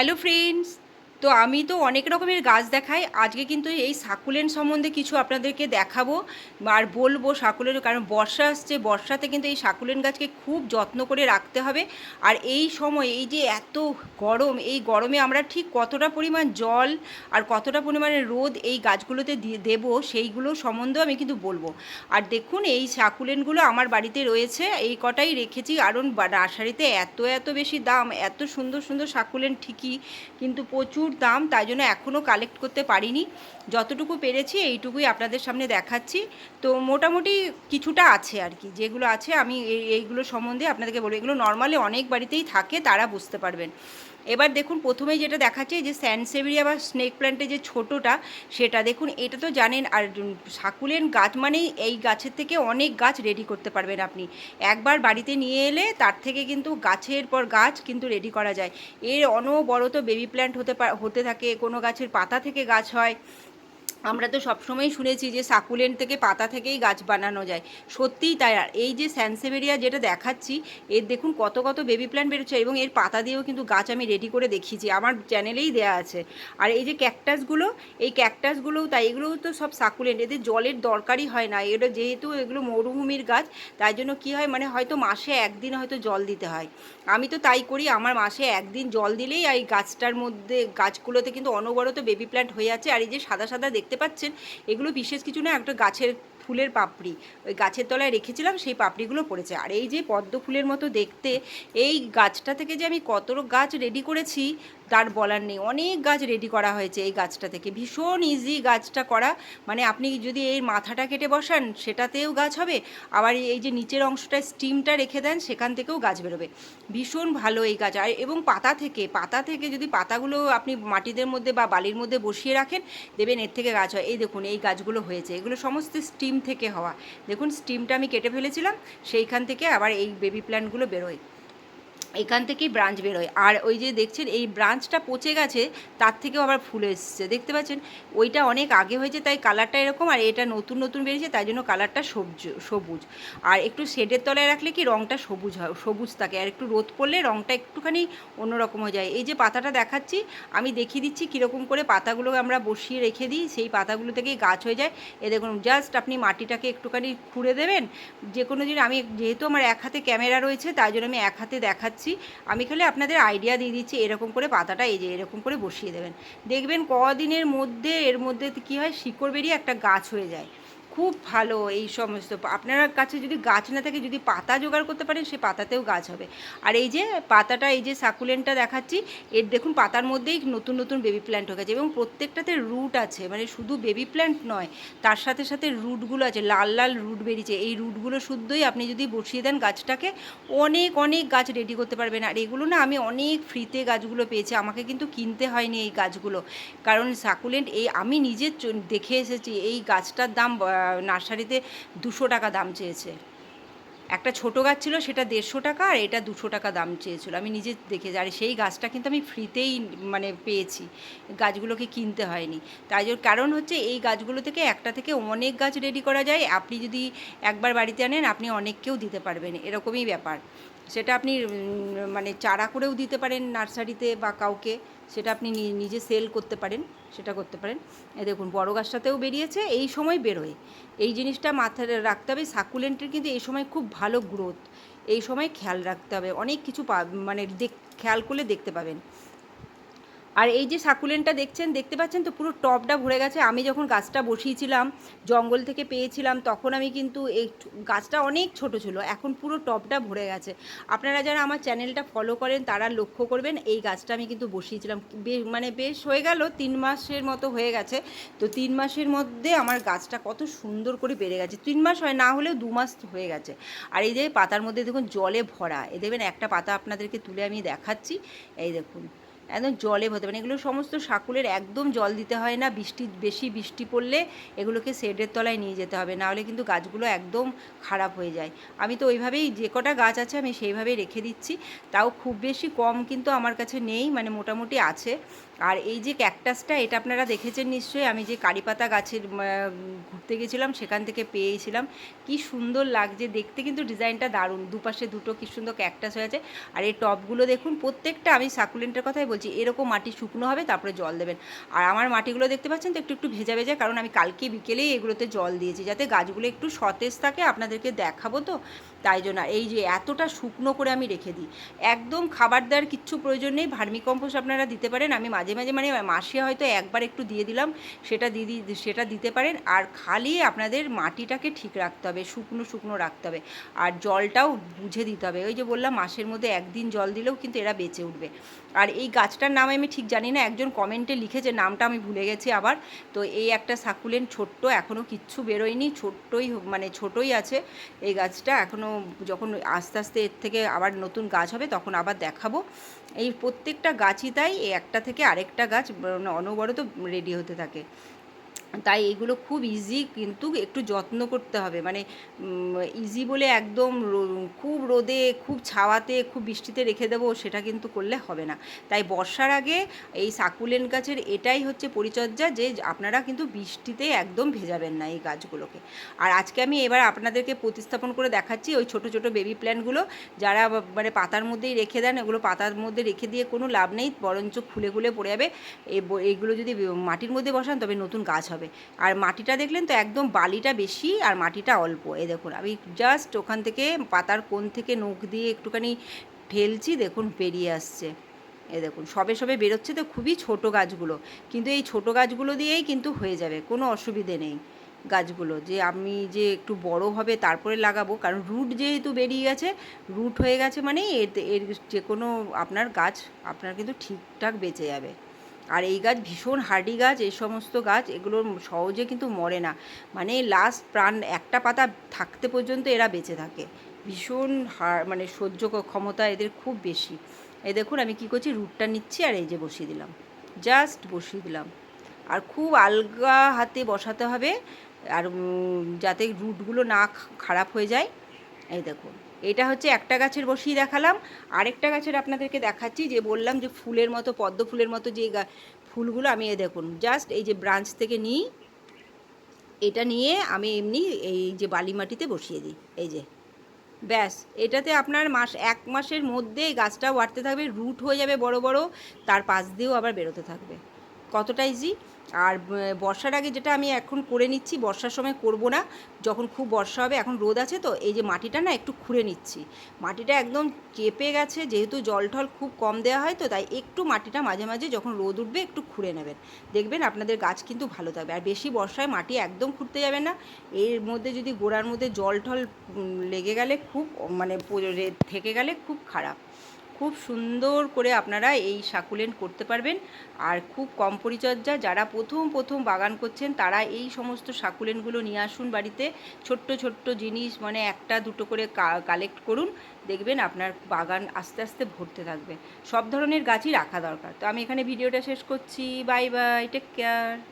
Hello friends তো আমি তো অনেক রকমের গাছ দেখাই। আজকে কিন্তু এই সাকুলেন সম্বন্ধে কিছু আপনাদেরকে দেখাবো আর বলব সাকুলেন কারণ বর্ষা আসছে, বর্ষাতে কিন্তু এই সাকুলেন গাছকে খুব যত্ন করে রাখতে হবে। আর এই সময় এই যে এত গরম, এই গরমে আমরা ঠিক কতটা পরিমাণ জল আর কতটা পরিমাণে রোদ এই গাছগুলোতে দিয়ে দেবো সেইগুলো সম্বন্ধেও আমি কিন্তু বলব। আর দেখুন, এই সাকুলেনগুলো আমার বাড়িতে রয়েছে। এই কটাই রেখেছি, কারণ নার্সারিতে এত এত বেশি দাম, এত সুন্দর সুন্দর সাকুলেন ঠিকই, কিন্তু প্রচুর দাম, তাই জন্য এখনও কালেক্ট করতে পারিনি। যতটুকু পেরেছি এইটুকুই আপনাদের সামনে দেখাচ্ছি। তো মোটামুটি কিছুটা আছে আর কি, যেগুলো আছে আমি এই এইগুলো সম্বন্ধে আপনাদেরকে বলব। এগুলো নর্মালি অনেক বাড়িতেই থাকে, তারা বুঝতে পারবেন। এবার দেখুন, প্রথমেই যেটা দেখাচ্ছে যে স্যানসেভিরিয়া বা স্নেক প্ল্যান্টের যে ছোটোটা, সেটা দেখুন, এটা তো জানেন, আর সাকুলেন গাছ মানেই এই গাছের থেকে অনেক গাছ রেডি করতে পারবেন আপনি। একবার বাড়িতে নিয়ে এলে তার থেকে কিন্তু গাছের পর গাছ কিন্তু রেডি করা যায়। এর অনবরত বেবি প্ল্যান্ট হতে হতে থাকে, কোনো গাছের পাতা থেকে গাছ হয়। আমরা তো সবসময়ই শুনেছি যে সাকুলেন্ট থেকে পাতা থেকেই গাছ বানানো যায়। সত্যিই তাই। আর এই যে স্যানসেভেরিয়া যেটা দেখাচ্ছি, এর দেখুন কত কত বেবি প্ল্যান্ট বেরোচ্ছে এবং এর পাতা দিয়েও কিন্তু গাছ আমি রেডি করে দেখিয়েছি। আমার চ্যানেলেই দেয়া আছে। আর এই যে ক্যাকটাসগুলো এই ক্যাকটাসগুলোও তাই, এগুলোও তো সব সাকুলেন্ট। এদের জলের দরকারই হয় না। এটা যেহেতু এগুলো মরুভূমির গাছ, তাই জন্য কী হয় মানে হয়তো মাসে একদিন হয়তো জল দিতে হয়। আমি তো তাই করি, আমার মাসে একদিন জল দিলেই এই গাছটার মধ্যে, গাছগুলোতে কিন্তু অনবরত বেবি প্ল্যান্ট হয়ে আছে আর এই যে সাদা সাদা দেখতে পাচ্ছেন। এগুলো বিশেষ কিছু না একটা গাছের ফুলের পাপড়ি। ওই গাছের তলায় রেখেছিলাম, সেই পাপড়িগুলো পড়েছে। আর এই যে পদ্ম ফুলের মতো দেখতে, এই গাছটা থেকে যে আমি কত গাছ রেডি করেছি, তার বলার নেই। অনেক গাছ রেডি করা হয়েছে এই গাছটা থেকে। ভীষণ ইজি গাছটা করা। মানে আপনি যদি এই মাথাটা কেটে বসান, সেটাতেও গাছ হবে। আবার এই যে নিচের অংশটা স্টিমটা রেখে দেন, সেখান থেকেও গাছ বেরোবে। ভীষণ ভালো এই গাছ। আর এবং পাতা থেকে পাতা থেকে যদি পাতাগুলো আপনি মাটিদের মধ্যে বা বালির মধ্যে বসিয়ে রাখেন, দেবেন, এর থেকে গাছ হয়। এই দেখুন, এই গাছগুলো হয়েছে। এগুলো সমস্ত স্টিম থেকে হওয়া। দেখুন স্টিমটা আমি কেটে ফেলেছিলাম সেইখান থেকে আবার এই বেবি প্ল্যান্টগুলো বেরোয়। এখান থেকেই ব্রাঞ্চ বেরোয় আর ওই যে দেখছেন, এই ব্রাঞ্চটা পচে গেছে, তার থেকেও আবার ফুল এসছে। দেখতে পাচ্ছেন, ওইটা অনেক আগে হয়েছে, তাই কালারটা এরকম, আর এটা নতুন নতুন বেরিয়েছে, তাই জন্য কালারটা সবুজ সবুজ। আর একটু শেডের তলায় রাখলে কি রঙটা সবুজ হয়, সবুজ থাকে, আর একটু রোদ পড়লে রঙটা একটুখানি অন্যরকম হয়ে যায়। এই যে পাতাটা দেখাচ্ছি, আমি দেখিয়ে দিচ্ছি কীরকম করে পাতাগুলো আমরা বসিয়ে রেখে দিই, সেই পাতাগুলো থেকেই গাছ হয়ে যায়। এ দেখুন জাস্ট আপনি মাটিটাকে একটুখানি খুঁড়ে দেবেন যে কোনো দিন আমি, যেহেতু আমার এক হাতে ক্যামেরা রয়েছে, তাই জন্য আমি এক হাতে দেখাচ্ছি। আমি খালি আপনাদের আইডিয়া দিয়ে দিচ্ছি, এরকম করে পাতাটা এই যে এরকম করে বসিয়ে দেবেন। দেখবেন কদিনের মধ্যে, এর মধ্যে কী হয়, শিকড় বেরিয়ে একটা গাছ হয়ে যায়। খুব ভালো এই সমস্ত আপনার কাছে যদি গাছ না থাকে, যদি পাতা জোগাড় করতে পারেন, সে পাতাতেও গাছ হবে। আর এই যে পাতাটা, এই যে সাকুলেন্টটা দেখাচ্ছি, এর দেখুন পাতার মধ্যেই নতুন নতুন বেবি প্ল্যান্ট হয়ে গেছে এবং প্রত্যেকটাতে রুট আছে মানে শুধু বেবি প্ল্যান্ট নয়, তার সাথে সাথে রুটগুলো আছে, লাল লাল রুট বেরিয়েছে। এই রুটগুলো শুদ্ধই আপনি যদি বসিয়ে দেন গাছটাকে, অনেক অনেক গাছ রেডি করতে পারবেন। আর এগুলো না, আমি অনেক ফ্রিতে গাছগুলো পেয়েছি, আমাকে কিন্তু কিনতে হয়নি এই গাছগুলো। কারণ সাকুলেন্ট, এই আমি নিজে দেখে এসেছি, এই গাছটার দাম নার্সারিতে দুশো টাকা দাম চেয়েছে। একটা ছোট গাছ ছিল, সেটা দেড়শো টাকা, আর এটা দুশো টাকা দাম চেয়েছিল। আমি নিজে দেখেছি আর সেই গাছটা কিন্তু আমি ফ্রিতেই মানে পেয়েছি। গাছগুলোকে কিনতে হয়নি। তাই জন্য কারণ হচ্ছে, এই গাছগুলো থেকে একটা থেকে অনেক গাছ রেডি করা যায়। আপনি যদি একবার বাড়িতে আনেন, আপনি অনেককেও দিতে পারবেন। এরকমই ব্যাপার। সেটা আপনি মানে চারা করেও দিতে পারেন নার্সারিতে বা কাউকে। সেটা আপনি নিজে সেল করতে পারেন, সেটা করতে পারেন। দেখুন, বড় গাছটাতেও বেরিয়েছে, এই সময় বেরোয়। এই জিনিসটা মাথায় রাখতে হবে সাকুলেন্টের কিন্তু এই সময় খুব ভালো গ্রোথ এই সময় খেয়াল রাখতে হবে, অনেক কিছু মানে দেখ, খেয়াল করলে দেখতে পাবেন। আর এই যে সাকুলেন্টটা দেখছেন, দেখতে পাচ্ছেন তো পুরো টপটা ভরে গেছে। আমি যখন গাছটা বসিয়েছিলাম, জঙ্গল থেকে পেয়েছিলাম, তখন আমি কিন্তু এই গাছটা অনেক ছোট ছিল। এখন পুরো টপটা ভরে গেছে। আপনারা যারা আমার চ্যানেলটা ফলো করেন, তারা লক্ষ্য করবেন, এই গাছটা আমি কিন্তু বসিয়েছিলাম। মানে বেশ হয়ে গেল, তিন মাসের মতো হয়ে গেছে। তো তিন মাসের মধ্যে আমার গাছটা কত সুন্দর করে বেড়ে গেছে। তিন মাস হয়, না হলেও দু মাস হয়ে গেছে। আর এই যে পাতার মধ্যে দেখুন, জলে ভরা। এ দেখবেন, একটা পাতা আপনাদেরকে তুলে আমি দেখাচ্ছি। এই দেখুন। একদম জলে ভরতে পারেন এগুলো সমস্ত সাকুলের একদম জল দিতে হয় না, বৃষ্টি, বেশি বৃষ্টি পড়লে এগুলোকে শেডের তলায় নিয়ে যেতে হবে নাহলে কিন্তু গাছগুলো একদম খারাপ হয়ে যায়। আমি তো ওইভাবেই যে কটা গাছ আছে আমি সেইভাবেই রেখে দিচ্ছি, তাও খুব বেশি কম কিন্তু আমার কাছে নেই মানে মোটামুটি আছে। আর এই যে ক্যাকটাসটা, এটা আপনারা দেখেছেন নিশ্চয়ই, আমি যে কারিপাতা গাছের ঘুরতে গেছিলাম, সেখান থেকে পেয়েছিলাম। কি সুন্দর লাগছে, দেখতে কিন্তু ডিজাইনটা দারুণ, দুপাশে দুটো কি সুন্দর ক্যাকটাস হয়ে আছে আর এই টবগুলো দেখুন, প্রত্যেকটা আমি সাকুলেন্টের কথাই বলছি বলছি এরকম মাটি শুকনো হবে, তারপরে জল দেবেন। আর আমার মাটিগুলো দেখতে পাচ্ছেন তো একটু একটু ভেজা ভেজা, কারণ আমি কালকে বিকেলেই এগুলোতে জল দিয়েছি। যাতে গাছগুলো একটু সতেজ থাকে, আপনাদেরকে দেখাবো তো। তাই জন্য এই যে এতটা শুকনো করে আমি রেখে দিই। একদম খাবার দেওয়ার কিচ্ছু প্রয়োজন নেই, ভার্মি কম্পোস্ট আপনারা দিতে পারেন, আমি মাঝে মাঝে মানে মাসে হয়তো একবার একটু দিয়ে দিলাম, সেটা দিদি সেটা দিতে পারেন, আর খালি আপনাদের মাটিটাকে ঠিক রাখতে হবে, শুকনো শুকনো রাখতে হবে, আর জলটাও বুঝে দিতে হবে, ওই যে বললাম মাসের মধ্যে একদিন জল দিলেও কিন্তু এরা বেঁচে উঠবে। আর এই গাছটার নাম আমি ঠিক জানি না, একজন কমেন্টে লিখেছে, নামটা আমি ভুলে গেছি আবার, তো এই একটা সাকুলেন ছোট্ট এখনও কিচ্ছু বেরোয়নি, ছোট্টই মানে ছোটই আছে, এই গাছটা এখনও যখন আস্তে আস্তে এর থেকে আবার নতুন গাছ হবে, তখন আবার দেখাবো। এই প্রত্যেকটা গাছই তাই, একটা থেকে আরেকটা গাছ মানে অনবরত রেডি হতে থাকে। তাই এগুলো খুব ইজি কিন্তু একটু যত্ন করতে হবে। মানে ইজি বলে একদম খুব রোদে, খুব ছাওয়াতে, খুব বৃষ্টিতে রেখে দেবো সেটা কিন্তু করলে হবে না। তাই বর্ষার আগে এই সাকুলেন গাছের এটাই হচ্ছে পরিচর্যা যে আপনারা কিন্তু বৃষ্টিতে একদম ভেজাবেন না এই গাছগুলোকে। আর আজকে আমি এবার আপনাদেরকে প্রতিস্থাপন করে দেখাচ্ছি ওই ছোট ছোট বেবি প্ল্যান্টগুলো যারা মানে পাতার মধ্যেই রেখে দেন, এগুলো পাতার মধ্যে রেখে দিয়ে কোনো লাভ নেই, বরঞ্চ খুলে খুলে পড়ে যাবে। এইগুলো যদি মাটির মধ্যে বসান, তবে নতুন গাছ হবে। আর মাটিটা দেখলেন তো একদম বালিটা বেশি আর মাটিটা অল্প। এই দেখুন, আমি জাস্ট ওখান থেকে পাতার কোণ থেকে নখ দিয়ে একটুখানি ঠেলছি দেখুন বেরিয়ে আসছে। এ দেখুন, সবে সবে বেরোচ্ছে তো খুবই ছোট গাছগুলো। কিন্তু এই ছোট গাছগুলো দিয়েই কিন্তু হয়ে যাবে, কোনো অসুবিধে নেই গাছগুলো। যে আমি যে একটু বড় হবে তারপরে লাগাবো, কারণ রুট যেহেতু বেরিয়ে গেছে, রুট হয়ে গেছে মানে এর যে কোনো আপনার গাছ, আপনার কিন্তু ঠিকঠাক বেঁচে যাবে। আর এই গাছ ভীষণ হার্ডি গাছ, এই সমস্ত গাছ এগুলো সহজে কিন্তু মরে না। মানে লাস্ট প্রাণ একটা পাতা থাকতে পর্যন্ত এরা বেঁচে থাকে। ভীষণ হার মানে সহ্য ক্ষমতা এদের খুব বেশি। এই দেখুন আমি কি করছি রুটটা নিচ্ছি আর এই যে বসিয়ে দিলাম। জাস্ট বসিয়ে দিলাম। আর খুব আলগা হাতে বসাতে হবে। আর যাতে রুটগুলো না খারাপ হয়ে যায়। এই দেখুন। এটা হচ্ছে একটা গাছের বসিয়ে দেখালাম। আরেকটা গাছের আপনাদেরকে দেখাচ্ছি, যে বললাম যে ফুলের মতো, পদ্ম ফুলের মতো যে ফুলগুলো আমি এ দেখুন, জাস্ট এই যে ব্রাঞ্চ থেকে নিই, এটা নিয়ে আমি এমনি এই যে বালি মাটিতে বসিয়ে দিই, এই যে। ব্যাস, এটাতে আপনার মাস, এক মাসের মধ্যে গাছটা বাড়তে থাকবে, রুট হয়ে যাবে বড় বড়, তার পাশ দিয়েও আবার বেরোতে থাকবে। কতটা ইজি আর বর্ষার আগে যেটা আমি এখন করে নিচ্ছি, বর্ষার সময় করব না। যখন খুব বর্ষা হবে, এখন রোদ আছে তো, এই যে মাটিটা না একটু খুঁড়ে নিচ্ছি। মাটিটা একদম চেপে গেছে, যেহেতু জল টল খুব কম দেওয়া হয় তো, তাই একটু মাটিটা মাঝে মাঝে যখন রোদ উঠবে, একটু খুঁড়ে নেবেন। দেখবেন আপনাদের গাছ কিন্তু ভালো থাকবে। আর বেশি বর্ষায় মাটি একদম খুঁড়তে যাবে না। এর মধ্যে যদি গোড়ার মধ্যে জল টল লেগে গেলে খুব মানে থেকে গেলে খুব খারাপ। খুব সুন্দর করে আপনারা এই সাকুলেন্ট করতে পারবেন। আর খুব কম পরিচর্যা যারা প্রথম প্রথম বাগান করছেন, তারা এই সমস্ত সাকুলেন্টগুলো নিয়ে আসুন বাড়িতে। ছোট্ট ছোট্ট জিনিস মানে একটা, দুটো করে কালেক্ট করুন। দেখবেন আপনার বাগান আস্তে আস্তে ভরতে থাকবে। সব ধরনের গাছই রাখা দরকার। তো আমি এখানে ভিডিওটা শেষ করছি। Bye bye take care